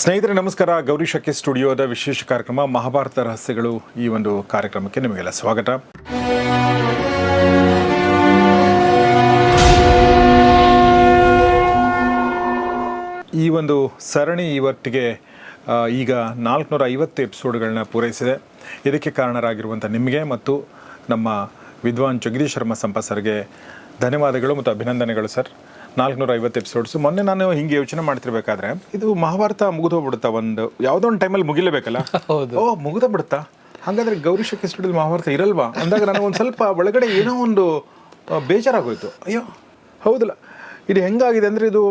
ಸ್ನೇಹಿತರೆ, ನಮಸ್ಕಾರ. ಗೌರಿ ಶಕ್ತಿ ಸ್ಟುಡಿಯೋದ ವಿಶೇಷ ಕಾರ್ಯಕ್ರಮ ಮಹಾಭಾರತ ರಹಸ್ಯಗಳು ಈ ಒಂದು ಕಾರ್ಯಕ್ರಮಕ್ಕೆ ನಿಮಗೆಲ್ಲ ಸ್ವಾಗತ. ಈ ಒಂದು ಸರಣಿ ಇವತ್ತಿಗೆ ಈಗ ನಾಲ್ಕುನೂರ ಐವತ್ತು ಎಪಿಸೋಡ್ಗಳನ್ನ ಪೂರೈಸಿದೆ. ಇದಕ್ಕೆ ಕಾರಣರಾಗಿರುವಂಥ ನಿಮಗೆ ಮತ್ತು ನಮ್ಮ ವಿದ್ವಾನ್ ಜಗದೀಶ್ ಶರ್ಮಾ ಸಂಪ ಸರ್ಗೆ ಧನ್ಯವಾದಗಳು ಮತ್ತು ಅಭಿನಂದನೆಗಳು ಸರ್. ನಾಲ್ಕುನೂರ ಐವತ್ತು ಎಪಿಸೋಡ್ಸ್ ಮೊನ್ನೆ ನಾನು ಹಿಂಗೆ ಯೋಚನೆ ಮಾಡ್ತಿರ್ಬೇಕಾದ್ರೆ ಇದು ಮಹಾಭಾರತ ಮುಗಿದೋಗ್ಬಿಡುತ್ತಾ ಒಂದು ಯಾವುದೋ ಒಂದು ಟೈಮಲ್ಲಿ ಮುಗಿಲೇಬೇಕಲ್ಲ? ಹೌದು. ಓ ಮುಗಿದ ಬಿಡುತ್ತಾ? ಹಾಗಾದ್ರೆ ಗೌರಿ ಶಕ್ತಿ ಸ್ಟುಡಿಯೋದಲ್ಲಿ ಮಹಾಭಾರತ ಇರಲ್ವಾ? ಅಂದಾಗ ನನಗೆ ಒಂದು ಸ್ವಲ್ಪ ಒಳಗಡೆ ಏನೋ ಒಂದು ಬೇಜಾರಾಗೋಯ್ತು. ಅಯ್ಯೋ ಹೌದಲ್ಲ. ಇದು ಹೆಂಗಾಗಿದೆ ಅಂದರೆ ಇದು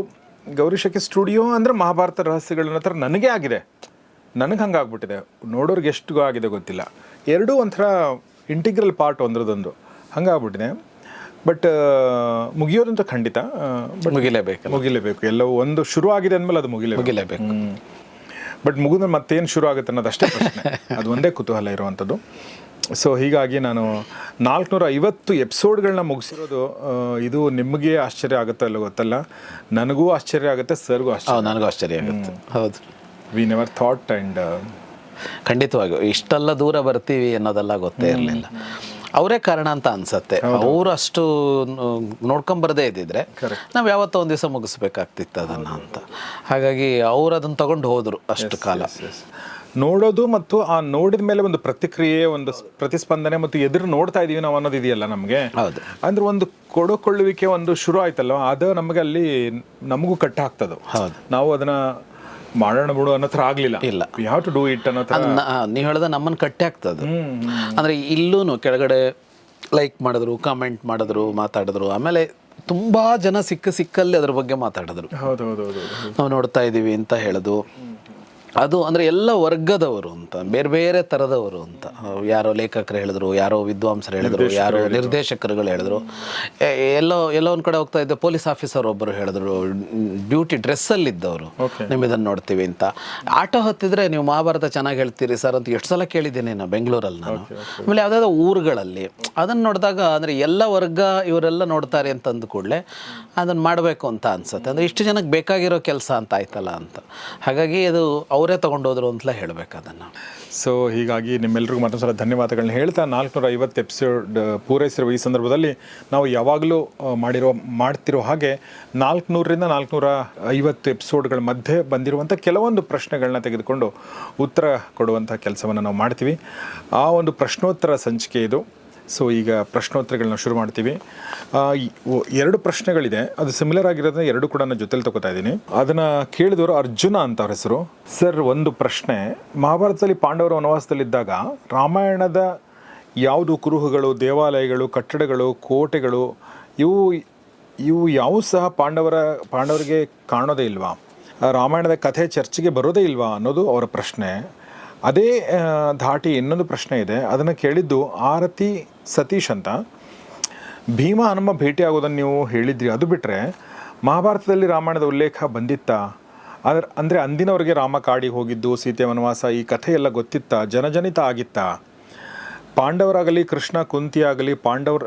ಗೌರಿ ಶಕ್ತಿ ಸ್ಟುಡಿಯೋ ಅಂದರೆ ಮಹಾಭಾರತ ರಹಸ್ಯಗಳ ಹತ್ರ ನನಗೆ ಆಗಿದೆ. ನನಗೆ ಹಂಗಾಗ್ಬಿಟ್ಟಿದೆ. ನೋಡೋರ್ಗೆ ಎಷ್ಟು ಆಗಿದೆ ಗೊತ್ತಿಲ್ಲ. ಎರಡೂ ಒಂಥರ ಇಂಟಿಗ್ರಲ್ ಪಾರ್ಟ್ ಒಂದ್ರದೊಂದು. ಹಂಗಾಗ್ಬಿಟ್ಟಿದೆ. ಬಟ್ ಮುಗಿಯೋದಂತ ಖಂಡಿತ. ಬಟ್ ಮುಗಿಲೇಬೇಕು. ಮುಗಿಲೇಬೇಕು. ಎಲ್ಲವೂ ಒಂದು ಶುರು ಆಗಿದೆ ಅಂದಮೇಲೆ ಅದು ಮುಗಿಲೇ ಮುಗಿಲೇಬೇಕು. ಬಟ್ ಮುಗಿದ್ರೆ ಮತ್ತೇನು ಶುರು ಆಗುತ್ತೆ ಅನ್ನೋದು ಅಷ್ಟೇ ಪ್ರಶ್ನೆ. ಅದು ಒಂದೇ ಕುತೂಹಲ ಇರುವಂಥದ್ದು. ಸೊ ಹೀಗಾಗಿ ನಾನು ನಾಲ್ಕುನೂರ ಐವತ್ತು ಎಪಿಸೋಡ್ಗಳನ್ನ ಮುಗಿಸಿರೋದು ಇದು ನಿಮಗೆ ಆಶ್ಚರ್ಯ ಆಗುತ್ತೋ ಅಲ್ಲ ಗೊತ್ತಲ್ಲ. ನನಗೂ ಆಶ್ಚರ್ಯ ಆಗುತ್ತೆ ಸರ್ಗೂ ಆಶ್ಚರ್ಯ ನನಗೂ ಆಶ್ಚರ್ಯ ಆಗುತ್ತೆ. ಹೌದು. ವಿ ನೆವರ್ ಥಾಟ್ ಆ್ಯಂಡ್ ಖಂಡಿತವಾಗಿಯೂ ಇಷ್ಟೆಲ್ಲ ದೂರ ಬರ್ತೀವಿ ಅನ್ನೋದೆಲ್ಲ ಗೊತ್ತೇ ಇರಲಿಲ್ಲ. ಅವರೇ ಕಾರಣ ಅಂತ ಅನ್ಸತ್ತೆ. ಅವರು ಅಷ್ಟು ನೋಡ್ಕೊಂಬರದೇ ಇದ್ದಿದ್ರೆ ನಾವು ಯಾವತ್ತೋ ಒಂದು ದಿವಸ ಮುಗಿಸ್ಬೇಕಾಗ್ತಿತ್ತು ಅದನ್ನ ಅಂತ. ಹಾಗಾಗಿ ಅವ್ರು ಅದನ್ನ ತಗೊಂಡು ಹೋದ್ರು ಅಷ್ಟು ಕಾಲ. ನೋಡೋದು ಮತ್ತು ಆ ನೋಡಿದ ಮೇಲೆ ಒಂದು ಪ್ರತಿಕ್ರಿಯೆ ಒಂದು ಪ್ರತಿಸ್ಪಂದನೆ ಮತ್ತು ಎದುರು ನೋಡ್ತಾ ಇದೀವಿ ನಾವು ಅನ್ನೋದು ಇದೆಯಲ್ಲ ನಮಗೆ? ಹೌದು. ಅಂದ್ರೆ ಒಂದು ಕೊಡಕೊಳ್ಳುವಿಕೆ ಒಂದು ಶುರು ಆಯ್ತಲ್ವ? ಅದು ನಮಗೆ ಅಲ್ಲಿ ನಮಗೂ ಕಟ್ಟ ಹಾಕ್ತದು ಹೌದು. ನಾವು ಅದನ್ನ ಮಾಡೋಣ ಬಿಡು ಅನ್ನೋ ಥರ ಆಗ್ಲಿಲ್ಲ. ಇಲ್ಲ. We have to do it ಅನ್ನೋ ಥರ. ನೀವು ಹೇಳ್ದ ನಮ್ಮನ್ನು ಕಟ್ಟೆ ಆಗ್ತದೆ ಅಂದ್ರೆ ಇಲ್ಲೂ ಕೆಳಗಡೆ ಲೈಕ್ ಮಾಡಿದ್ರು ಕಾಮೆಂಟ್ ಮಾಡಿದ್ರು ಮಾತಾಡಿದ್ರು. ಆಮೇಲೆ ತುಂಬಾ ಜನ ಸಿಕ್ಕ ಸಿಕ್ಕಲ್ಲಿ ಅದ್ರ ಬಗ್ಗೆ ಮಾತಾಡಿದ್ರು. ಹೌದು ಹೌದು ಹೌದು ಹೌದು. ನಾವು ನೋಡ್ತಾ ಇದ್ದೀವಿ ಅಂತ ಹೇಳೋದು. ಅದು ಅಂದರೆ ಎಲ್ಲ ವರ್ಗದವರು ಅಂತ ಬೇರೆ ಬೇರೆ ಥರದವರು ಅಂತ. ಯಾರೋ ಲೇಖಕರು ಹೇಳಿದ್ರು ಯಾರೋ ವಿದ್ವಾಂಸರು ಹೇಳಿದ್ರು ಯಾರೋ ನಿರ್ದೇಶಕರುಗಳು ಹೇಳಿದ್ರು. ಎಲ್ಲೋ ಎಲ್ಲೋ ಒಂದು ಕಡೆ ಹೋಗ್ತಾ ಇದ್ದ ಪೊಲೀಸ್ ಆಫೀಸರ್ ಒಬ್ಬರು ಹೇಳಿದ್ರು ಡ್ಯೂಟಿ ಡ್ರೆಸ್ಸಲ್ಲಿದ್ದವರು ನಿಮ್ಮ ಇದನ್ನು ನೋಡ್ತೀವಿ ಅಂತ. ಆಟೋ ಹತ್ತಿದ್ರೆ ನೀವು ಮಹಾಭಾರತ ಚೆನ್ನಾಗಿ ಹೇಳ್ತೀರಿ ಸರ್ ಅಂತ ಎಷ್ಟು ಸಲ ಕೇಳಿದ್ದೀನಿ ನಾನು ಬೆಂಗಳೂರಲ್ಲಿ ನಾನು. ಆಮೇಲೆ ಯಾವುದಾದ್ರು ಊರುಗಳಲ್ಲಿ. ಅದನ್ನು ನೋಡಿದಾಗ ಅಂದರೆ ಎಲ್ಲ ವರ್ಗ ಇವರೆಲ್ಲ ನೋಡ್ತಾರೆ ಅಂತ ಅಂದ ಕೂಡಲೇ ಅದನ್ನು ಮಾಡಬೇಕು ಅಂತ ಅನ್ಸುತ್ತೆ. ಅಂದರೆ ಇಷ್ಟು ಜನಕ್ಕೆ ಬೇಕಾಗಿರೋ ಕೆಲಸ ಅಂತ ಆಯ್ತಲ್ಲ ಅಂತ. ಹಾಗಾಗಿ ಅದು ಅವರೇ ತೊಗೊಂಡೋದ್ರು ಅಂತಲೇ ಹೇಳಬೇಕು ಅದನ್ನು. ಸೊ ಹೀಗಾಗಿ ನಿಮ್ಮೆಲ್ಲರಿಗೂ ಮತ್ತೊಂದು ಸಲ ಧನ್ಯವಾದಗಳನ್ನ ಹೇಳ್ತಾ ನಾಲ್ಕುನೂರ ಐವತ್ತು ಎಪಿಸೋಡ್ ಪೂರೈಸಿರುವ ಈ ಸಂದರ್ಭದಲ್ಲಿ ನಾವು ಯಾವಾಗಲೂ ಮಾಡಿರೋ, ಮಾಡ್ತಿರೋ ಹಾಗೆ ನಾಲ್ಕುನೂರರಿಂದ ನಾಲ್ಕುನೂರ ಐವತ್ತು ಎಪಿಸೋಡ್ಗಳ ಮಧ್ಯೆ ಬಂದಿರುವಂಥ ಕೆಲವೊಂದು ಪ್ರಶ್ನೆಗಳನ್ನ ತೆಗೆದುಕೊಂಡು ಉತ್ತರ ಕೊಡುವಂಥ ಕೆಲಸವನ್ನು ನಾವು ಮಾಡ್ತೀವಿ. ಆ ಒಂದು ಪ್ರಶ್ನೋತ್ತರ ಸಂಚಿಕೆ ಇದು. ಸೊ ಈಗ ಪ್ರಶ್ನೋತ್ತರಗಳನ್ನ ಶುರು ಮಾಡ್ತೀವಿ. ಎರಡು ಪ್ರಶ್ನೆಗಳಿದೆ. ಅದು ಸಿಮಿಲರ್ ಆಗಿರೋದನ್ನ ಎರಡು ಕೂಡ ನಾನು ಜೊತೆಲಿ ತಗೋತಾ ಇದ್ದೀನಿ. ಅದನ್ನ ಕೇಳಿದವರು ಅರ್ಜುನ ಅಂತ ಅವ್ರ ಹೆಸರು. ಸರ್, ಒಂದು ಪ್ರಶ್ನೆ. ಮಹಾಭಾರತದಲ್ಲಿ ಪಾಂಡವರ ವನವಾಸದಲ್ಲಿದ್ದಾಗ ರಾಮಾಯಣದ ಯಾವುದು ಕುರುಹುಗಳು, ದೇವಾಲಯಗಳು, ಕಟ್ಟಡಗಳು, ಕೋಟೆಗಳು, ಇವು ಇವು ಯಾವ ಸಹ ಪಾಂಡವರ, ಪಾಂಡವರಿಗೆ ಕಾಣೋದೇ ಇಲ್ವಾ? ರಾಮಾಯಣದ ಕಥೆ ಚರ್ಚೆಗೆ ಬರೋದೇ ಇಲ್ವಾ ಅನ್ನೋದು ಅವರ ಪ್ರಶ್ನೆ. ಅದೇ ಧಾಟಿ ಇನ್ನೊಂದು ಪ್ರಶ್ನೆ ಇದೆ. ಅದನ್ನು ಕೇಳಿದ್ದು ಆರತಿ ಸತೀಶ್ ಅಂತ. ಭೀಮ ಹನುಮ ಭೇಟಿ ಆಗೋದನ್ನು ನೀವು ಹೇಳಿದ್ರಿ, ಅದು ಬಿಟ್ಟರೆ ಮಹಾಭಾರತದಲ್ಲಿ ರಾಮಾಯಣದ ಉಲ್ಲೇಖ ಬಂದಿತ್ತಾ? ಆದ್ರೆ ಅಂದರೆ ಅಂದಿನವರೆಗೆ ರಾಮ ಕಾಡಿಗೆ ಹೋಗಿದ್ದು, ಸೀತೆ ವನವಾಸ, ಈ ಕಥೆಯೆಲ್ಲ ಗೊತ್ತಿತ್ತ? ಜನಜನಿತ ಆಗಿತ್ತಾ? ಪಾಂಡವರಾಗಲಿ, ಕೃಷ್ಣ ಕುಂತಿಯಾಗಲಿ, ಪಾಂಡವರ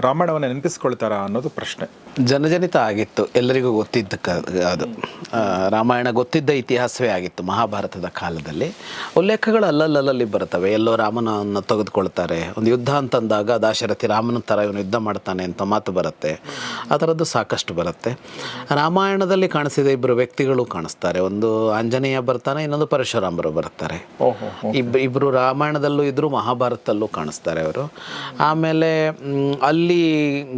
ರಾಮಾಯಣವನ್ನು ನೆನಪಿಸ್ಕೊಳ್ತಾರಾ ಅನ್ನೋದು ಪ್ರಶ್ನೆ. ಜನಜನಿತ ಆಗಿತ್ತು. ಎಲ್ಲರಿಗೂ ಗೊತ್ತಿದ್ದ ಕ ಅದು ರಾಮಾಯಣ ಗೊತ್ತಿದ್ದ ಇತಿಹಾಸವೇ ಆಗಿತ್ತು ಮಹಾಭಾರತದ ಕಾಲದಲ್ಲಿ. ಉಲ್ಲೇಖಗಳು ಅಲ್ಲಲ್ಲಲ್ಲಿ ಬರ್ತವೆ ಎಲ್ಲೋ ರಾಮನನ್ನು ತೆಗೆದುಕೊಳ್ತಾರೆ. ಒಂದು ಯುದ್ಧ ಅಂತಂದಾಗ ದಾಶರಥಿ ರಾಮನ ಥರ ಇವನು ಯುದ್ಧ ಮಾಡ್ತಾನೆ ಅಂತ ಮಾತು ಬರುತ್ತೆ. ಆ ಥರದ್ದು ಸಾಕಷ್ಟು ಬರುತ್ತೆ. ರಾಮಾಯಣದಲ್ಲಿ ಕಾಣಿಸಿದ ಇಬ್ಬರು ವ್ಯಕ್ತಿಗಳು ಕಾಣಿಸ್ತಾರೆ. ಒಂದು ಆಂಜನೇಯ ಬರ್ತಾನೆ ಇನ್ನೊಂದು ಪರಶುರಾಮರು ಬರ್ತಾರೆ. ಇಬ್ಬ ಇಬ್ ಇಬ್ಬರು ರಾಮಾಯಣದಲ್ಲೂ ಇದ್ದರು ಮಹಾಭಾರತದಲ್ಲೂ ಕಾಣಿಸ್ತಾರೆ ಅವರು ಆಮೇಲೆ ಅಲ್ಲಿ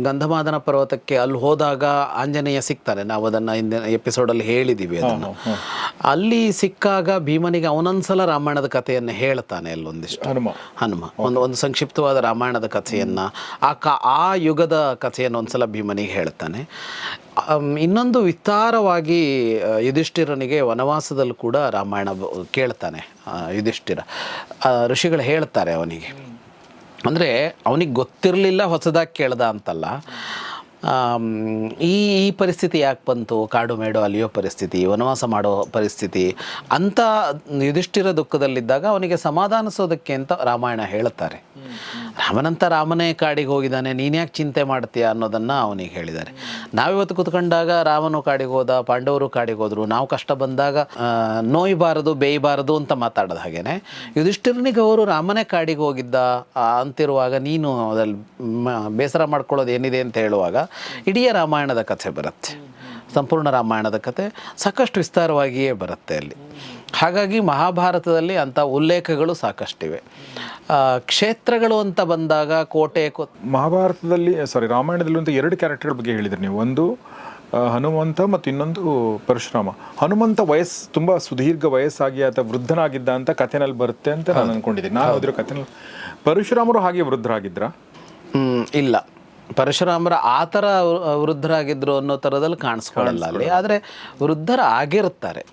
ಗಂಧಮಾದನ ಪರ್ವತಕ್ಕೆ ಅಲ್ಲಿ ಹೋದಾಗ ಆಂಜನೇಯ ಸಿಗ್ತಾನೆ. ನಾವು ಅದನ್ನು ಹಿಂದಿನ ಎಪಿಸೋಡಲ್ಲಿ ಹೇಳಿದ್ದೀವಿ ಅದನ್ನು. ಅಲ್ಲಿ ಸಿಕ್ಕಾಗ ಭೀಮನಿಗೆ ಅವನೊಂದ್ಸಲ ರಾಮಾಯಣದ ಕಥೆಯನ್ನು ಹೇಳ್ತಾನೆ ಅಲ್ಲೊಂದಿಷ್ಟು ಹನುಮ. ಹನುಮ. ಒಂದು ಒಂದು ಸಂಕ್ಷಿಪ್ತವಾದ ರಾಮಾಯಣದ ಕಥೆಯನ್ನು ಆ ಕ ಆ ಯುಗದ ಕಥೆಯನ್ನು ಒಂದ್ಸಲ ಭೀಮನಿಗೆ ಹೇಳ್ತಾನೆ. ಇನ್ನೊಂದು ವಿಸ್ತಾರವಾಗಿ ಯುಧಿಷ್ಠಿರನಿಗೆ ವನವಾಸದಲ್ಲೂ ಕೂಡ ರಾಮಾಯಣ ಕೇಳ್ತಾನೆ ಯುಧಿಷ್ಠಿರ. ಋಷಿಗಳು ಹೇಳ್ತಾರೆ ಅವನಿಗೆ. ಅಂದರೆ ಅವನಿಗೆ ಗೊತ್ತಿರಲಿಲ್ಲ ಹೊಸದಾಗಿ ಕೇಳ್ದ ಅಂತಲ್ಲ. ಈ ಈ ಪರಿಸ್ಥಿತಿ ಯಾಕೆ ಬಂತು? ಕಾಡು ಮೇಡು ಅಲಿಯೋ ಪರಿಸ್ಥಿತಿ, ವನವಾಸ ಮಾಡೋ ಪರಿಸ್ಥಿತಿ, ಅಂತ ಯುಧಿಷ್ಠಿರ ದುಃಖದಲ್ಲಿದ್ದಾಗ ಅವನಿಗೆ ಸಮಾಧಾನಿಸೋದಕ್ಕೆ ಅಂತ ರಾಮಾಯಣ ಹೇಳುತ್ತಾರೆ. ರಾಮನಂತ ರಾಮನೇ ಕಾಡಿಗೆ ಹೋಗಿದ್ದಾನೆ ನೀನ್ಯಾಕೆ ಚಿಂತೆ ಮಾಡ್ತೀಯ ಅನ್ನೋದನ್ನು ಅವನಿಗೆ ಹೇಳಿದ್ದಾರೆ. ನಾವಿವತ್ತು ಕುತ್ಕೊಂಡಾಗ ರಾಮನು ಕಾಡಿಗೆ ಹೋದ, ಪಾಂಡವರು ಕಾಡಿಗೆ ಹೋದರು, ನಾವು ಕಷ್ಟ ಬಂದಾಗ ನೋಯ್ಬಾರದು, ಬೇಯಬಾರದು ಅಂತ ಮಾತಾಡೋದು ಹಾಗೇನೆ. ಯುಧಿಷ್ಠಿರನಿಗೆ ಅವರು ರಾಮನೇ ಕಾಡಿಗೆ ಹೋಗಿದ್ದ ಅಂತಿರುವಾಗ ನೀನು ಅದ್ರಲ್ಲಿ ಬೇಸರ ಮಾಡ್ಕೊಳ್ಳೋದು ಏನಿದೆ ಅಂತ ಹೇಳುವಾಗ ಇಡೀ ರಾಮಾಯಣದ ಕಥೆ ಬರುತ್ತೆ. ಸಂಪೂರ್ಣ ರಾಮಾಯಣದ ಕಥೆ ಸಾಕಷ್ಟು ವಿಸ್ತಾರವಾಗಿಯೇ ಬರುತ್ತೆ ಅಲ್ಲಿ. ಹಾಗಾಗಿ ಮಹಾಭಾರತದಲ್ಲಿ ಅಂಥ ಉಲ್ಲೇಖಗಳು ಸಾಕಷ್ಟಿವೆ. ಕ್ಷೇತ್ರಗಳು ಅಂತ ಬಂದಾಗ ಕೋಟೆ ಕೋ ಮಹಾಭಾರತದಲ್ಲಿ ಸಾರಿ ರಾಮಾಯಣದಲ್ಲಿ ಒಂದು ಎರಡು ಕ್ಯಾರೆಕ್ಟರ್ಗಳ ಬಗ್ಗೆ ಹೇಳಿದ್ರಿ ನೀವು. ಒಂದು ಹನುಮಂತ ಮತ್ತು ಇನ್ನೊಂದು ಪರಶುರಾಮ. ಹನುಮಂತ ವಯಸ್ಸು ತುಂಬ ಸುದೀರ್ಘ ವಯಸ್ಸಾಗಿ ಆತ ವೃದ್ಧನಾಗಿದ್ದ ಅಂತ ಕಥೆನಲ್ಲಿ ಬರುತ್ತೆ ಅಂತ ನಾನು ಅಂದ್ಕೊಂಡಿದ್ದೀನಿ ನಾನು ಓದಿರೋ ಕಥೆನಲ್ಲಿ ಪರಶುರಾಮರು ಹಾಗೆ ವೃದ್ಧರಾಗಿದ್ರಾ? ಇಲ್ಲ. ಪರಶುರಾಮರ ಆ ಥರ ವೃದ್ಧರಾಗಿದ್ರು ಅನ್ನೋ ಥರದಲ್ಲಿ ಕಾಣಿಸ್ಕೊಳ್ಳಲ್ಲ ಅಲ್ಲಿ. ಆದರೆ ವೃದ್ಧರ ಆಗಿರ್ತಾರೆ.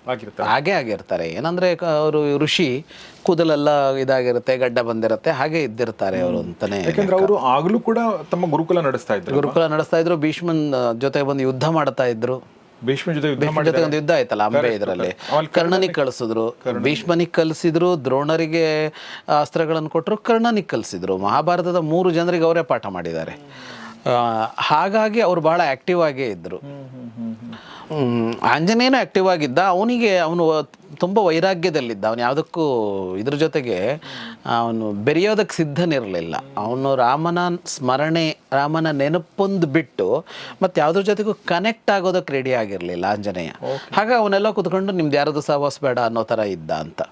ಹಾಗೆ ಆಗಿರ್ತಾರೆ. ಏನಂದ್ರೆ ಅವರು ಋಷಿ ಕೂದಲೆಲ್ಲ ಇದಾಗಿರುತ್ತೆ ಗಡ್ಡ ಬಂದಿರುತ್ತೆ ಹಾಗೆ ಇದ್ದಿರ್ತಾರೆ ಅವರು ಅಂತಾನೆ ಯಾಕಂದ್ರೆ ಅವರು ಆಗಲೂ ಕೂಡ ತಮ್ಮ ಗುರುಕುಲ ನಡೆಸ್ತಾ ಇದ್ರು ಗುರುಕುಲ ನಡೆಸ್ತಾ ಇದ್ರು. ಭೀಷ್ಮನ್ ಜೊತೆ ಬಂದು ಯುದ್ಧ ಮಾಡ್ತಾ ಇದ್ರು. ಭೀಷ್ಮ ಜೊತೆ ಜೊತೆ ಒಂದು ಯುದ್ಧ ಆಯ್ತಲ್ಲ ಅಂಬೆ ಇದರಲ್ಲಿ. ಕರ್ಣನಿಗೆ ಕಳಿಸಿದ್ರು. ಭೀಷ್ಮನಿಗೆ ಕಲಿಸಿದ್ರು ದ್ರೋಣರಿಗೆ ಅಸ್ತ್ರಗಳನ್ನು ಕೊಟ್ಟರು. ಕರ್ಣನಿಗೆ ಕಲಿಸಿದ್ರು ಮಹಾಭಾರತದ ಮೂರು ಜನರಿಗೆ ಅವರೇ ಪಾಠ ಮಾಡಿದ್ದಾರೆ. ಹಾಗಾಗಿ ಅವ್ರು ಬಹಳ ಆಕ್ಟಿವ್ ಆಗೇ ಇದ್ರು. ಹ್ಮ್, ಆಂಜನೇಯನು ಆಕ್ಟಿವ್ ಆಗಿದ್ದ. ಅವನಿಗೆ ಅವನು ತುಂಬ ವೈರಾಗ್ಯದಲ್ಲಿದ್ದ. ಅವನು ಯಾವುದಕ್ಕೂ ಇದ್ರ ಜೊತೆಗೆ ಅವನು ಬೆರೆಯೋದಕ್ಕೆ ಸಿದ್ಧನಿರಲಿಲ್ಲ. ಅವನು ರಾಮನ ಸ್ಮರಣೆ ರಾಮನ ನೆನಪೊಂದು ಬಿಟ್ಟು ಮತ್ತು ಯಾವುದ್ರ ಜೊತೆಗೂ ಕನೆಕ್ಟ್ ಆಗೋದಕ್ಕೆ ರೆಡಿ ಆಗಿರಲಿಲ್ಲ ಆಂಜನೇಯ. ಹಾಗೆ ಅವನೆಲ್ಲ ಕುತ್ಕೊಂಡು ನಿಮ್ದು ಯಾರದು ಸಹವಾಸ ಬೇಡ ಅನ್ನೋ ಥರ ಇದ್ದ ಅಂತ.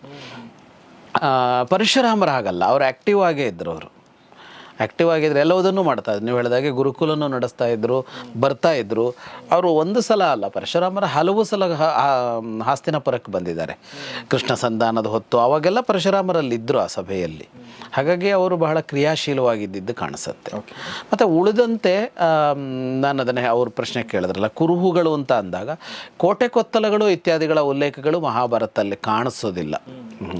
ಪರಶುರಾಮರ ಹಾಗಲ್ಲ. ಅವ್ರು ಆ್ಯಕ್ಟಿವ್ ಆಗೇ ಇದ್ರು ಅವರು. ಆ್ಯಕ್ಟಿವ್ ಆಗಿದ್ರೆ ಎಲ್ಲವುದನ್ನು ಮಾಡ್ತಾ ಇದ್ರು. ನೀವು ಹೇಳಿದಾಗೆ ಗುರುಕುಲನ್ನು ನಡೆಸ್ತಾ ಇದ್ದರು ಬರ್ತಾ ಇದ್ದರು ಅವರು ಒಂದು ಸಲ ಅಲ್ಲ, ಪರಶುರಾಮರ ಹಲವು ಸಲ ಹಾಸ್ತಿನ ಪರಕ್ಕೆ ಬಂದಿದ್ದಾರೆ. ಕೃಷ್ಣ ಸಂಧಾನದ ಹೊತ್ತು ಅವಾಗೆಲ್ಲ ಪರಶುರಾಮರಲ್ಲಿದ್ದರು ಆ ಸಭೆಯಲ್ಲಿ. ಹಾಗಾಗಿ ಅವರು ಬಹಳ ಕ್ರಿಯಾಶೀಲವಾಗಿದ್ದಿದ್ದು ಕಾಣಿಸುತ್ತೆ. ಮತ್ತು ಉಳಿದಂತೆ ನಾನು ಅದನ್ನೇ ಅವ್ರ ಪ್ರಶ್ನೆ ಕೇಳಿದ್ರಲ್ಲ ಕುರುಹುಗಳು ಅಂತ ಅಂದಾಗ ಕೋಟೆ ಕೊತ್ತಲಗಳು ಇತ್ಯಾದಿಗಳ ಉಲ್ಲೇಖಗಳು ಮಹಾಭಾರತದಲ್ಲಿ ಕಾಣಿಸೋದಿಲ್ಲ.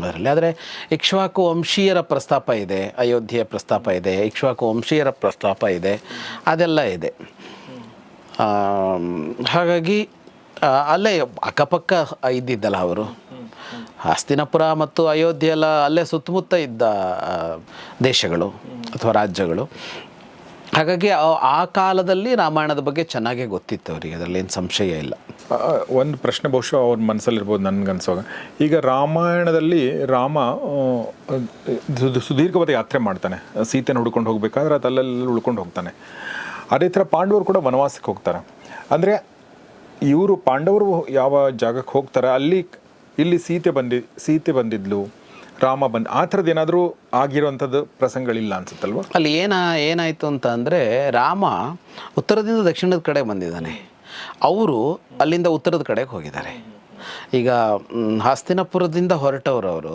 ಅದರಲ್ಲಿ ಆದರೆ ಇಕ್ಷ್ವಾಕು ವಂಶೀಯರ ಪ್ರಸ್ತಾಪ ಇದೆ ಅಯೋಧ್ಯೆಯ ಪ್ರಸ್ತಾಪ ಇದೆ ಇಕ್ಷ್ವಾಕು ವಂಶೀಯರ ಪ್ರಸ್ತಾಪ ಇದೆ ಅದೆಲ್ಲ ಇದೆ. ಹಾಗಾಗಿ ಅಲ್ಲೇ ಅಕ್ಕಪಕ್ಕ ಇದ್ದಿದ್ದಲ್ಲ ಅವರು. ಹಸ್ತಿನಪುರ ಮತ್ತು ಅಯೋಧ್ಯೆ ಎಲ್ಲ ಅಲ್ಲೇ ಸುತ್ತಮುತ್ತ ಇದ್ದ ದೇಶಗಳು ಅಥವಾ ರಾಜ್ಯಗಳು. ಹಾಗಾಗಿ ಆ- ಕಾಲದಲ್ಲಿ ರಾಮಾಯಣದ ಬಗ್ಗೆ ಚೆನ್ನಾಗೇ ಗೊತ್ತಿತ್ತು ಅವರಿಗೆ, ಅದರಲ್ಲಿ ಏನು ಸಂಶಯ ಇಲ್ಲ. ಒಂದು ಪ್ರಶ್ನೆ ಬಹುಶಃ ಅವ್ರ ಮನಸ್ಸಲ್ಲಿರ್ಬೋದು ನನಗನ್ಸುವಾಗ ಈಗ ರಾಮಾಯಣದಲ್ಲಿ ರಾಮ ಸುದೀರ್ಘವಾದ ಯಾತ್ರೆ ಮಾಡ್ತಾನೆ. ಸೀತೆನ ಹುಡ್ಕೊಂಡು ಹೋಗ್ಬೇಕಾದ್ರೆ ಅದಲ್ಲೆಲ್ಲ ಉಳ್ಕೊಂಡು ಹೋಗ್ತಾನೆ. ಅದೇ ಥರ ಪಾಂಡವರು ಕೂಡ ವನವಾಸಕ್ಕೆ ಹೋಗ್ತಾರೆ. ಅಂದರೆ ಇವರು ಪಾಂಡವರು ಯಾವ ಜಾಗಕ್ಕೆ ಹೋಗ್ತಾರೆ, ಅಲ್ಲಿ ಇಲ್ಲಿ ಸೀತೆ ಬಂದಿ, ಸೀತೆ ಬಂದಿದ್ಲು, ರಾಮ ಬಂದ್, ಆ ಥರದ್ದು ಏನಾದರೂ ಆಗಿರುವಂಥದ್ದು ಪ್ರಸಂಗಗಳಿಲ್ಲ ಅನ್ಸುತ್ತಲ್ವ? ಅಲ್ಲಿ ಏನ, ಏನಾಯಿತು ಅಂತ ಅಂದರೆ, ರಾಮ ಉತ್ತರದಿಂದ ದಕ್ಷಿಣದ ಕಡೆ ಬಂದಿದ್ದಾನೆ. ಅವರು ಅಲ್ಲಿಂದ ಉತ್ತರದ ಕಡೆಗೆ ಹೋಗಿದ್ದಾರೆ. ಈಗ ಹಸ್ತಿನಪುರದಿಂದ ಹೊರಟವರು ಅವರು.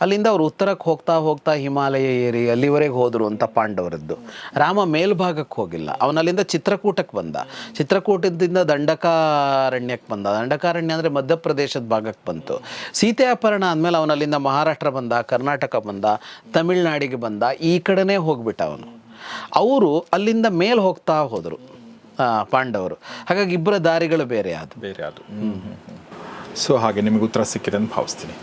ಅಲ್ಲಿಂದ ಅವರು ಉತ್ತರಕ್ಕೆ ಹೋಗ್ತಾ ಹೋಗ್ತಾ ಹಿಮಾಲಯ ಏರಿ ಅಲ್ಲಿವರೆಗೆ ಹೋದರು ಅಂತ ಪಾಂಡವರದ್ದು. ರಾಮ ಮೇಲ್ಭಾಗಕ್ಕೆ ಹೋಗಿಲ್ಲ. ಅವನಲ್ಲಿಂದ ಚಿತ್ರಕೂಟಕ್ಕೆ ಬಂದ. ಚಿತ್ರಕೂಟದಿಂದ ದಂಡಕಾರಣ್ಯಕ್ಕೆ ಬಂದ. ದಂಡಕಾರಣ್ಯ ಅಂದರೆ ಮಧ್ಯಪ್ರದೇಶದ ಭಾಗಕ್ಕೆ ಬಂತು. ಸೀತೆ ಅಪಹರಣ ಆದಮೇಲೆ ಅವನಲ್ಲಿಂದ ಮಹಾರಾಷ್ಟ್ರ ಬಂದ, ಕರ್ನಾಟಕ ಬಂದ, ತಮಿಳ್ನಾಡಿಗೆ ಬಂದ, ಈ ಕಡೆನೇ ಹೋಗ್ಬಿಟ್ಟ ಅವನು. ಅವರು ಅಲ್ಲಿಂದ ಮೇಲೆ ಹೋಗ್ತಾ ಹೋದರು ಪಾಂಡವರು. ಹಾಗಾಗಿ ಇಬ್ಬರ ದಾರಿಗಳು ಬೇರೆ ಆದವು. ಬೇರೆ ಅದು ಸೊ ಹಾಗೆ ನಿಮಗೆ ಉತ್ತರ ಸಿಕ್ಕಿದೆ ಅಂತ ಭಾವಿಸ್ತೀನಿ.